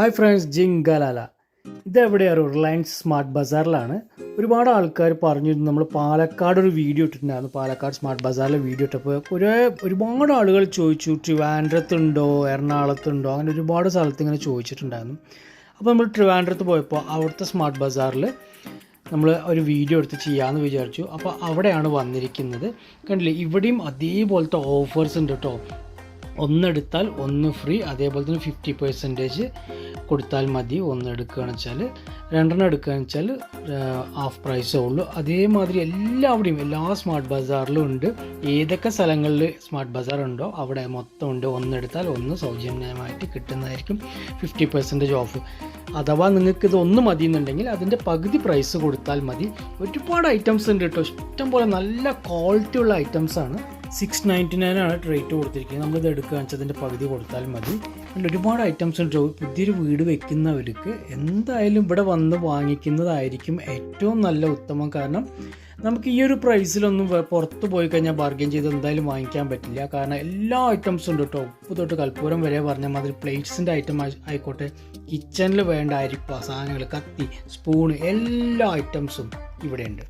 Hi friends ജിങ്കലാല ഇതെവിടെയാണ് Reliance smart ബസാറിലാണ് ഒരുപാട് ആൾക്കാർ പറഞ്ഞിരുന്നു നമ്മൾ പാലക്കാട് ഒരു വീഡിയോ ഇട്ടിട്ടുണ്ടായിരുന്നു പാലക്കാട് സ്മാർട്ട് ബസാറിലെ വീഡിയോ ഇട്ടപ്പോൾ ഒരേ ഒരുപാട് ആളുകൾ ചോദിച്ചു ട്രിവാൻഡ്രത്തുണ്ടോ എറണാകുളത്തുണ്ടോ അങ്ങനെ ഒരുപാട് സ്ഥലത്ത് ഇങ്ങനെ ചോദിച്ചിട്ടുണ്ടായിരുന്നു. അപ്പോൾ നമ്മൾ ട്രിവാൻഡ്രത്ത് പോയപ്പോൾ അവിടുത്തെ സ്മാർട്ട് ബസാറിൽ നമ്മൾ ഒരു വീഡിയോ എടുത്ത് ചെയ്യാമെന്ന് വിചാരിച്ചു. അപ്പോൾ അവിടെയാണ് വന്നിരിക്കുന്നത്. കണ്ടില്ലേ ഇവിടെയും അതേപോലത്തെ ഓഫേഴ്സ് ഉണ്ട് കേട്ടോ ഒന്നെടുത്താൽ ഒന്ന് ഫ്രീ അതേപോലെ തന്നെ ഫിഫ്റ്റി പെർസെന്റേജ് കൊടുത്താൽ മതി ഒന്ന് എടുക്കുകയാണെന്ന് വെച്ചാൽ രണ്ടെണ്ണം എടുക്കുകയെന്ന് വെച്ചാൽ ഹാഫ് പ്രൈസേ ഉള്ളൂ. അതേമാതിരി എല്ലാവിടെയും എല്ലാ സ്മാർട്ട് ബസാറിലും ഉണ്ട്. ഏതൊക്കെ സ്ഥലങ്ങളിൽ സ്മാർട്ട് ബസാർ ഉണ്ടോ അവിടെ മൊത്തം ഉണ്ട്. ഒന്നെടുത്താൽ ഒന്ന് സൗജന്യമായിട്ട് കിട്ടുന്നതായിരിക്കും ഫിഫ്റ്റി പെർസെന്റേജ് ഓഫ് അഥവാ നിങ്ങൾക്ക് ഇത് ഒന്ന് മതി എന്നുണ്ടെങ്കിൽ അതിന്റെ പകുതി പ്രൈസ് കൊടുത്താൽ മതി. ഒരുപാട് ഐറ്റംസ് ഉണ്ട് കേട്ടോ. ഇഷ്ടംപോലെ നല്ല ക്വാളിറ്റി ഉള്ള ഐറ്റംസ് ആണ്. സിക്സ് നയന്റി നയൻ ആണ് റേറ്റ് കൊടുത്തിരിക്കുന്നത്. നമ്മളിത് എടുക്കുക വെച്ചാൽ അതിന്റെ പകുതി കൊടുത്താൽ മതി. അതിന്റെ ഒരുപാട് ഐറ്റംസ് ഉണ്ട്. പുതിയൊരു വീട് വെക്കുന്നവർക്ക് എന്തായാലും ഇവിടെ വന്ന് വാങ്ങിക്കുന്നതായിരിക്കും ഏറ്റവും നല്ല ഉത്തമം. കാരണം നമുക്ക് ഈ ഒരു പ്രൈസിലൊന്നും പുറത്ത് പോയി കഴിഞ്ഞാൽ ബാർഗെയിൻ ചെയ്ത് എന്തായാലും വാങ്ങിക്കാൻ പറ്റില്ല. കാരണം എല്ലാ ഐറ്റംസും ഉണ്ട് കേട്ടോ ഉപ്പ് തൊട്ട് കൽപ്പൂരം വരെ പറഞ്ഞ മാതിരി പ്ലേറ്റ്സിന്റെ ഐറ്റം ആയിക്കോട്ടെ. കിച്ചണിൽ വേണ്ട അരിപ്പ സാധനങ്ങൾ കത്തി സ്പൂണ് എല്ലാ ഐറ്റംസും ഇവിടെയുണ്ട്.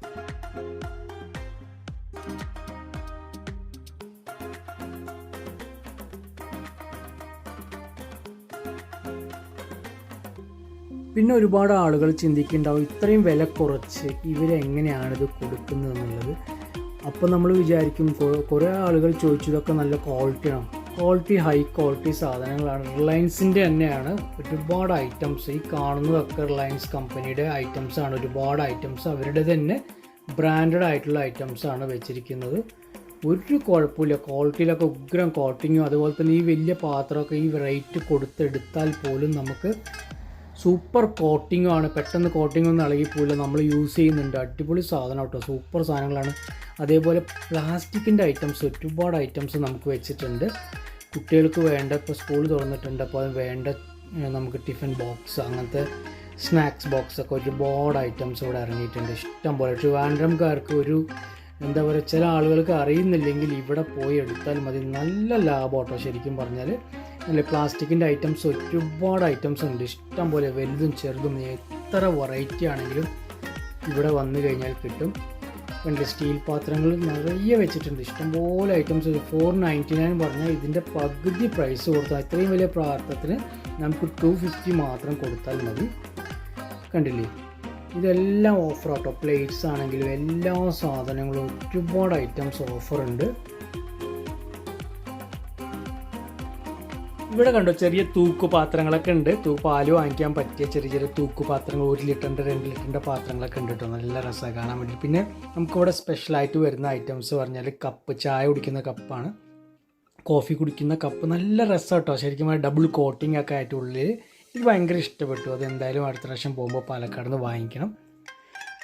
പിന്നെ ഒരുപാട് ആളുകൾ ചിന്തിക്കുന്നുണ്ടാവും ഇത്രയും വില കുറച്ച് ഇവരെങ്ങനെയാണ് ഇത് കൊടുക്കുന്നത് എന്നുള്ളത്. അപ്പോൾ നമ്മൾ വിചാരിക്കും കുറേ ആളുകൾ ചോദിച്ചതൊക്കെ നല്ല ക്വാളിറ്റിയാണ് ക്വാളിറ്റി ഹൈ ക്വാളിറ്റി സാധനങ്ങളാണ്. റിലയൻസിന്റെ തന്നെയാണ് ഒരുപാട് ഐറ്റംസ് ഈ കാണുന്നതൊക്കെ റിലയൻസ് കമ്പനിയുടെ ഐറ്റംസ് ആണ്. ഒരുപാട് ഐറ്റംസ് അവരുടെ തന്നെ ബ്രാൻഡഡ് ആയിട്ടുള്ള ഐറ്റംസ് ആണ് വെച്ചിരിക്കുന്നത്. ഒരു കുഴപ്പമില്ല. ക്വാളിറ്റിയിലൊക്കെ ഉഗ്രം കോട്ടിങ്ങും അതുപോലെ തന്നെ ഈ വലിയ പാത്രമൊക്കെ ഈ റേറ്റ് കൊടുത്തെടുത്താൽ പോലും നമുക്ക് സൂപ്പർ കോട്ടിങ്ങും ആണ്. പെട്ടെന്ന് കോട്ടിംഗ് ഒന്നും ഇളകിപ്പോയില്ല നമ്മൾ യൂസ് ചെയ്യുന്നുണ്ട്. അടിപൊളി സാധനം കേട്ടോ. സൂപ്പർ സാധനങ്ങളാണ്. അതേപോലെ പ്ലാസ്റ്റിക്കിന്റെ ഐറ്റംസ് ഒരുപാട് ഐറ്റംസ് നമുക്ക് വെച്ചിട്ടുണ്ട്. കുട്ടികൾക്ക് വേണ്ട ഇപ്പോൾ സ്കൂൾ തുറന്നിട്ടുണ്ട്. അപ്പോൾ അത് വേണ്ട നമുക്ക് ടിഫിൻ ബോക്സ് അങ്ങനത്തെ സ്നാക്സ് ബോക്സ് ഒക്കെ ഒരുപാട് ഐറ്റംസ് ഇവിടെ ഇറങ്ങിയിട്ടുണ്ട്. ഇഷ്ടം പോലെ. ട്രിവാൻഡ്രംകാർക്ക് ഒരു എന്താ പറയുക ചില ആളുകൾക്ക് അറിയുന്നില്ലെങ്കിൽ ഇവിടെ പോയി എടുത്താൽ മതി. നല്ല ലാഭം കേട്ടോ. ശരിക്കും പറഞ്ഞാൽ അല്ലെ പ്ലാസ്റ്റിക്കിന്റെ ഐറ്റംസ് ഒരുപാട് ഐറ്റംസ് ഉണ്ട്. ഇഷ്ടം പോലെ വലുതും ചെറുതും എത്ര വെറൈറ്റി ആണെങ്കിലും ഇവിടെ വന്നു കഴിഞ്ഞാൽ കിട്ടും. കണ്ടില്ലേ സ്റ്റീൽ പാത്രങ്ങൾ നിറയെ വെച്ചിട്ടുണ്ട്. ഇഷ്ടംപോലെ ഐറ്റംസ് ഫോർ നയന്റി നയൻ പറഞ്ഞാൽ ഇതിന്റെ പകുതി പ്രൈസ് കൊടുത്താൽ ഇത്രയും വലിയ പ്രാർത്ഥത്തിന് നമുക്ക് ടു ഫിഫ്റ്റി മാത്രം കൊടുത്താൽ മതി. കണ്ടില്ലേ ഇതെല്ലാം ഓഫർ ആട്ടോ പ്ലേറ്റ്സ് ആണെങ്കിലും എല്ലാ സാധനങ്ങളും ഒരുപാട് ഐറ്റംസ് ഓഫർ ഇവിടെ കണ്ടോ ചെറിയ തൂക്കുപാത്രങ്ങളൊക്കെ ഉണ്ട്. തൂ പാൽ വാങ്ങിക്കാൻ പറ്റിയ ചെറിയ ചെറിയ തൂക്കുപാത്രങ്ങൾ ഒരു ലിറ്ററിന്റെ രണ്ട് ലിറ്ററിന്റെ പാത്രങ്ങളൊക്കെ ഉണ്ട് കേട്ടോ. നല്ല രസമാണ് കാണാൻ വേണ്ടി. പിന്നെ നമുക്കിവിടെ സ്പെഷ്യലായിട്ട് വരുന്ന ഐറ്റംസ് പറഞ്ഞാൽ കപ്പ് ചായ കുടിക്കുന്ന കപ്പാണ് കോഫി കുടിക്കുന്ന കപ്പ് നല്ല രസം കേട്ടോ. ശരിക്കും ഡബിൾ കോട്ടിംഗ് ഒക്കെ ആയിട്ട് ഉള്ളിൽ എനിക്ക് ഭയങ്കര ഇഷ്ടപ്പെട്ടു. അത് എന്തായാലും അടുത്ത പ്രാവശ്യം പോകുമ്പോൾ പാലക്കാട് നിന്ന് വാങ്ങിക്കണം.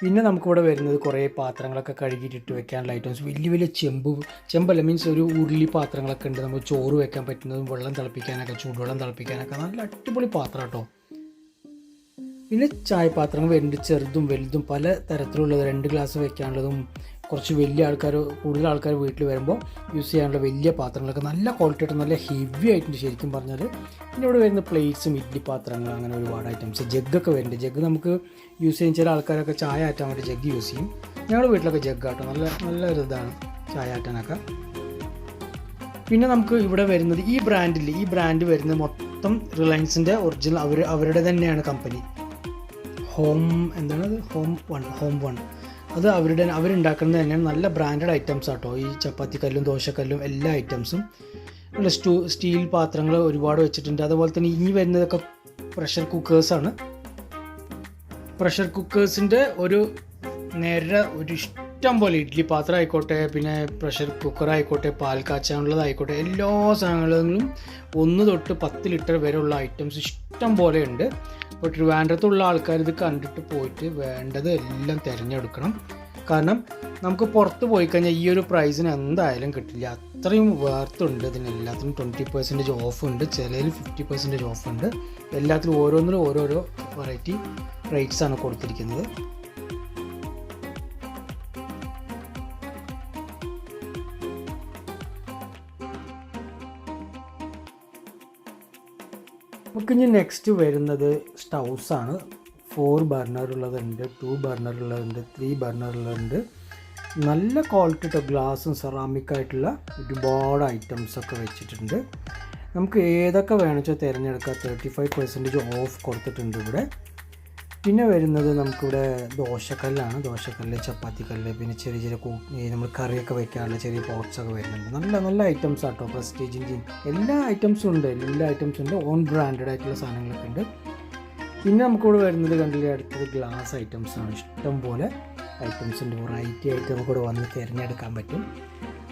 പിന്നെ നമുക്കിവിടെ വരുന്നത് കുറേ പാത്രങ്ങളൊക്കെ കഴുകിയിട്ടിട്ട് വെക്കാനുള്ള ഐറ്റംസ് വലിയ വലിയ ചെമ്പ് ചെമ്പല്ല മീൻസ് ഒരു ഉരുളി പാത്രങ്ങളൊക്കെ ഉണ്ട്. നമുക്ക് ചോറ് വെക്കാൻ പറ്റുന്നതും വെള്ളം തിളപ്പിക്കാനൊക്കെ ചൂടുവെള്ളം തിളപ്പിക്കാനൊക്കെ നല്ല അടിപൊളി പാത്രം കേട്ടോ. പിന്നെ ചായപാത്രങ്ങൾ വരുന്നുണ്ട്. ചെറുതും വലുതും പല തരത്തിലുള്ളത്. രണ്ട് ഗ്ലാസ് വെക്കാനുള്ളതും കുറച്ച് വലിയ ആൾക്കാർ കൂടുതൽ ആൾക്കാർ വീട്ടിൽ വരുമ്പോൾ യൂസ് ചെയ്യാനുള്ള വലിയ പാത്രങ്ങളൊക്കെ നല്ല ക്വാളിറ്റി ആയിട്ട് നല്ല ഹെവി ആയിട്ടുണ്ട് ശരിക്കും പറഞ്ഞാൽ പിന്നെ ഇവിടെ വരുന്ന പ്ലേറ്റ്സും ഇഡ്ഡി പാത്രങ്ങൾ അങ്ങനെ ഒരുപാട് ഐറ്റംസ് ജഗ്ഗൊക്കെ വരുന്നുണ്ട് ജഗ്ഗ് നമുക്ക് യൂസ് ചെയ്യുന്ന ചില ആൾക്കാരൊക്കെ ചായ ആറ്റാൻ വേണ്ടി ജഗ്ഗ് യൂസ് ചെയ്യും. ഞങ്ങളുടെ വീട്ടിലൊക്കെ ജഗ് ആട്ടോ. നല്ല നല്ല ഒരു ഇതാണ് ചായ ആറ്റാനൊക്കെ. പിന്നെ നമുക്ക് ഇവിടെ വരുന്നത് ഈ ബ്രാൻഡിൽ ഈ ബ്രാൻഡ് വരുന്നത് മൊത്തം റിലയൻസിന്റെ ഒറിജിനൽ അവർ അവരുടെ തന്നെയാണ് കമ്പനി ഹോം എന്താണ് ഹോം വൺ ഹോം വൺ അത് അവരുടെ അവരുണ്ടാക്കുന്നത് തന്നെ നല്ല ബ്രാൻഡഡ് ഐറ്റംസ് ആട്ടോ. ഈ ചപ്പാത്തിക്കല്ലും ദോശക്കല്ലും എല്ലാ ഐറ്റംസും നല്ല സ്റ്റൂ സ്റ്റീൽ പാത്രങ്ങൾ ഒരുപാട് വെച്ചിട്ടുണ്ട്. അതുപോലെ തന്നെ ഇനി വരുന്നതൊക്കെ പ്രഷർ കുക്കേഴ്സാണ് പ്രഷർ കുക്കേഴ്സിന്റെ ഒരു നേരെ ഒരു ഇഷ്ടം പോലെ ഇഡ്ഡലി പാത്രം ആയിക്കോട്ടെ പിന്നെ പ്രഷർ കുക്കർ ആയിക്കോട്ടെ പാൽ കാച്ചാനുള്ളതായിക്കോട്ടെ എല്ലാ സാധനങ്ങളും ഒന്ന് തൊട്ട് പത്ത് ലിറ്റർ വരെയുള്ള ഐറ്റംസ് ഇഷ്ടം പോലെ ഉണ്ട്. അപ്പോൾ ട്രിവാൻഡ്രത്തുള്ള ആൾക്കാർ ഇത് കണ്ടിട്ട് പോയിട്ട് വേണ്ടത് എല്ലാം തിരഞ്ഞെടുക്കണം. കാരണം നമുക്ക് പുറത്ത് പോയി കഴിഞ്ഞാൽ ഈ ഒരു പ്രൈസിന് എന്തായാലും കിട്ടില്ല. അത്രയും വേർത്തുണ്ട് ഇതിനെല്ലാത്തിനും ട്വന്റി പെർസെന്റേജ് ഓഫ് ഉണ്ട്. ചിലതിൽ ഫിഫ്റ്റി പെർസെന്റേജ് ഓഫ് ഉണ്ട്. എല്ലാത്തിലും ഓരോന്നിലും ഓരോരോ വെറൈറ്റി റേറ്റ്സ് ആണ് കൊടുത്തിരിക്കുന്നത്. നമുക്കിനി നെക്സ്റ്റ് വരുന്നത് സ്റ്റൗസാണ് ഫോർ ബർണർ ഉള്ളതുണ്ട് ടു ബർണർ ഉള്ളതുണ്ട് ത്രീ ബർണർ ഉള്ളതുണ്ട്. നല്ല ക്വാളിറ്റി ഇട്ട ഗ്ലാസും സെറാമിക് ആയിട്ടുള്ള ഒരുപാട് ഐറ്റംസ് ഒക്കെ വെച്ചിട്ടുണ്ട്. നമുക്ക് ഏതൊക്കെ വേണമെന്ന് വെച്ചാൽ തിരഞ്ഞെടുക്കാം. തേർട്ടി ഫൈവ് പെർസെന്റേജ് ഓഫ് കൊടുത്തിട്ടുണ്ട് ഇവിടെ. പിന്നെ വരുന്നത് നമുക്കിവിടെ ദോശക്കല്ലാണ്. ദോശക്കല്ല് ചപ്പാത്തിക്കല്ല് പിന്നെ ചെറിയ ചെറിയ കൂ നമ്മൾ കറിയൊക്കെ വെക്കാനുള്ള ചെറിയ പോട്ട്സൊക്കെ വരുന്നുണ്ട്. നല്ല നല്ല ഐറ്റംസ് ആട്ടോ. പ്രസ്റ്റീജിന്റെയും എല്ലാ ഐറ്റംസും ഉണ്ട്. എല്ലാ ഐറ്റംസും ഉണ്ട്. ഓൺ ബ്രാൻഡഡ് ആയിട്ടുള്ള സാധനങ്ങളൊക്കെ ഉണ്ട്. പിന്നെ നമുക്കിവിടെ വരുന്നത് കണ്ടില്ലേ? അടുത്തത് ഗ്ലാസ് ഐറ്റംസ് ആണ്. ഇഷ്ടം പോലെ ഐറ്റംസ് ഉണ്ട്. വെറൈറ്റി ആയിട്ട് നമുക്കിവിടെ വന്ന് തിരഞ്ഞെടുക്കാൻ പറ്റും.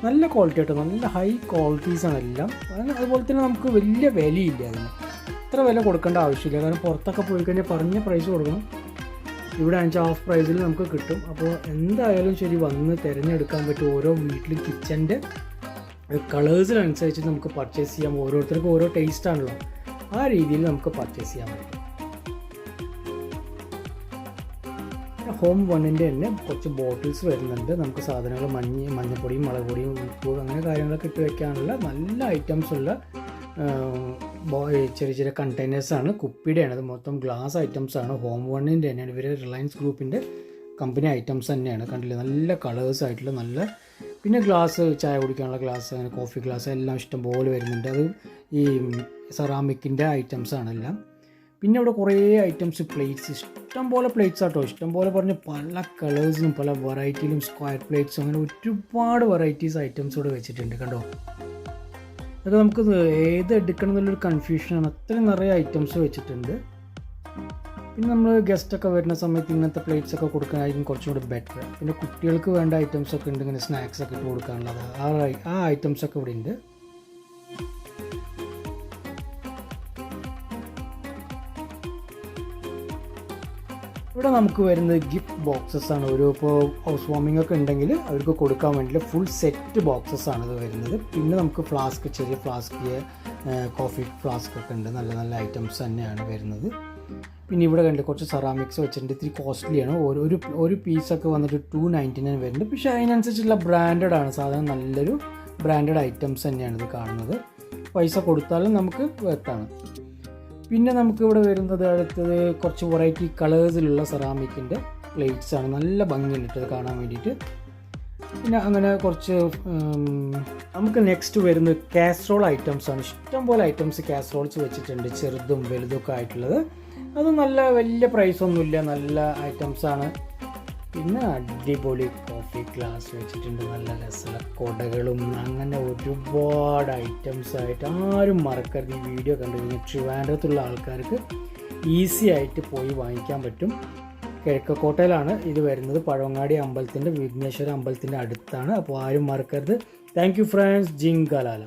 നല്ല ക്വാളിറ്റി ആയിട്ട് നല്ല ഹൈ ക്വാളിറ്റീസാണ് എല്ലാം. അതുപോലെ തന്നെ നമുക്ക് വലിയ വിലയില്ല അതിന്. അത്ര വില കൊടുക്കേണ്ട ആവശ്യമില്ല. കാരണം പുറത്തൊക്കെ പോയി കഴിഞ്ഞാൽ പറഞ്ഞ പ്രൈസ് കൊടുക്കണം. ഇവിടെ അഞ്ച് ഹാഫ് പ്രൈസിൽ നമുക്ക് കിട്ടും. അപ്പോൾ എന്തായാലും ശരി വന്ന് തിരഞ്ഞെടുക്കാൻ പറ്റും ഓരോ വീട്ടിലും കിച്ചന്റെ കളേഴ്സിനനുസരിച്ച് നമുക്ക് പർച്ചേസ് ചെയ്യാം. ഓരോരുത്തർക്കും ഓരോ ടേസ്റ്റ് ആണല്ലോ. ആ രീതിയിൽ നമുക്ക് പർച്ചേസ് ചെയ്യാൻ പറ്റും. ഹോം വണ്ണിന്റെ തന്നെ കുറച്ച് ബോട്ടിൽസ് വരുന്നുണ്ട്. നമുക്ക് സാധനങ്ങൾ മഞ്ഞ മഞ്ഞപ്പൊടിയും മുളക് പൊടിയും ഉപ്പ് അങ്ങനെ കാര്യങ്ങളൊക്കെ ഇട്ട് വയ്ക്കാനുള്ള നല്ല ഐറ്റംസ് ഉള്ള ചെറിയ ചെറിയ കണ്ടെയ്നേഴ്സാണ് കുപ്പിയുടെയാണ് അത് മൊത്തം ഗ്ലാസ് ഐറ്റംസ് ആണ് ഹോം വണ്ണിന്റെ തന്നെയാണ്. ഇവർ റിലയൻസ് ഗ്രൂപ്പിന്റെ കമ്പനി ഐറ്റംസ് തന്നെയാണ്. കണ്ടില്ലേ? നല്ല കളേഴ്സ് ആയിട്ടുള്ള നല്ല പിന്നെ ഗ്ലാസ് ചായ കുടിക്കാനുള്ള ഗ്ലാസ് അങ്ങനെ കോഫി ഗ്ലാസ് എല്ലാം ഇഷ്ടം പോലെ വരുന്നുണ്ട്. അത് ഈ സെറാമിക്കിന്റെ ഐറ്റംസ് ആണ് എല്ലാം. പിന്നെ ഇവിടെ കുറേ ഐറ്റംസ് പ്ലേറ്റ്സ് ഇഷ്ടം പോലെ പ്ലേറ്റ്സ് ആട്ടോ. ഇഷ്ടം പോലെ പറഞ്ഞ് പല കളേഴ്സിനും പല വെറൈറ്റിയിലും സ്ക്വയർ പ്ലേറ്റ്സും അങ്ങനെ ഒരുപാട് വെറൈറ്റീസ് ഐറ്റംസ് ഇവിടെ വെച്ചിട്ടുണ്ട്. കണ്ടോ? അതൊക്കെ നമുക്ക് ഏത് എടുക്കണം എന്നുള്ളൊരു കൺഫ്യൂഷനാണ് അത്രയും നിറയെ ഐറ്റംസ് വെച്ചിട്ടുണ്ട്. പിന്നെ നമ്മൾ ഗസ്റ്റൊക്കെ വരുന്ന സമയത്ത് ഇങ്ങനത്തെ പ്ലേറ്റ്സ് ഒക്കെ കൊടുക്കാനായിരിക്കും കുറച്ചും കൂടി ബെറ്റർ പിന്നെ കുട്ടികൾക്ക് വേണ്ട ഐറ്റംസ് ഒക്കെ ഉണ്ട് ഇങ്ങനെ സ്നാക്സ് ഒക്കെ ഇട്ട് കൊടുക്കാനുള്ളത്. ആ ആ ഐറ്റംസ് ഒക്കെ ഇവിടെ ഉണ്ട് ഇവിടെ നമുക്ക് വരുന്നത് ഗിഫ്റ്റ് ബോക്സസ് ആണ്. ഒരു ഇപ്പോൾ ഹൗസ് വാമിംഗ് ഒക്കെ ഉണ്ടെങ്കിൽ അവർക്ക് കൊടുക്കാൻ വേണ്ടിയിട്ട് ഫുൾ സെറ്റ് ബോക്സസ് ആണ് ഇത് വരുന്നത്. പിന്നെ നമുക്ക് ഫ്ലാസ്ക് ചെറിയ ഫ്ലാസ്ക് കോഫി ഫ്ലാസ്ക് ഒക്കെ ഉണ്ട്. നല്ല നല്ല ഐറ്റംസ് തന്നെയാണ് വരുന്നത്. പിന്നെ ഇവിടെ കണ്ട് കുറച്ച് സെറാമിക്സ് വെച്ചിട്ടുണ്ട്. ഇത്തിരി കോസ്റ്റ്ലിയാണ് ഒരു ഒരു ഒരു പീസൊക്കെ വന്നിട്ട് ടു നയന്റി നയൻ വരുന്നുണ്ട്. പക്ഷേ അതിനനുസരിച്ചുള്ള ബ്രാൻഡഡ് ആണ്. സാധാരണ നല്ലൊരു ബ്രാൻഡഡ് ഐറ്റംസ് തന്നെയാണ് ഇത് കാണുന്നത്. പൈസ കൊടുത്താലും നമുക്ക് വെത്താണ് പിന്നെ നമുക്ക് ഇവിടെ വരുന്നത് അടുത്തത് കുറച്ച് വെറൈറ്റി കളേഴ്സിലുള്ള സെറാമിക്കിന്റെ പ്ലേറ്റ്സ് ആണ്. നല്ല ഭംഗിയുണ്ട് കാണാൻ വേണ്ടിയിട്ട്. പിന്നെ അങ്ങനെ കുറച്ച് നമുക്ക് നെക്സ്റ്റ് വരുന്നത് കാസറോൾ ഐറ്റംസ് ആണ്. ഇഷ്ടംപോലെ ഐറ്റംസ് കാസറോൾസ് വെച്ചിട്ടുണ്ട് ചെറുതും വലുതും ഒക്കെ ആയിട്ടുള്ളത്. അത് നല്ല വലിയ പ്രൈസൊന്നുമില്ല നല്ല ഐറ്റംസ് ആണ്. പിന്നെ അടിപൊളി കോഫി ഗ്ലാസ് വെച്ചിട്ടുണ്ട്. നല്ല രസമുള്ള കൊടകളും അങ്ങനെ ഒരുപാട് ഐറ്റംസ് ആയിട്ട് ആരും മറക്കരുത്. ഈ വീഡിയോ കണ്ടു കഴിഞ്ഞാൽ ട്രിവാൻഡ്രത്തുള്ള ആൾക്കാർക്ക് ഈസി ആയിട്ട് പോയി വാങ്ങിക്കാൻ പറ്റും. കിഴക്കക്കോട്ടയിലാണ് ഇത് വരുന്നത്. പഴവങ്ങാടി അമ്പലത്തിന്റെ വിഘ്നേശ്വര അമ്പലത്തിന്റെ അടുത്താണ്. അപ്പോൾ ആരും മറക്കരുത്. Thank you friends ജിങ്കലാല.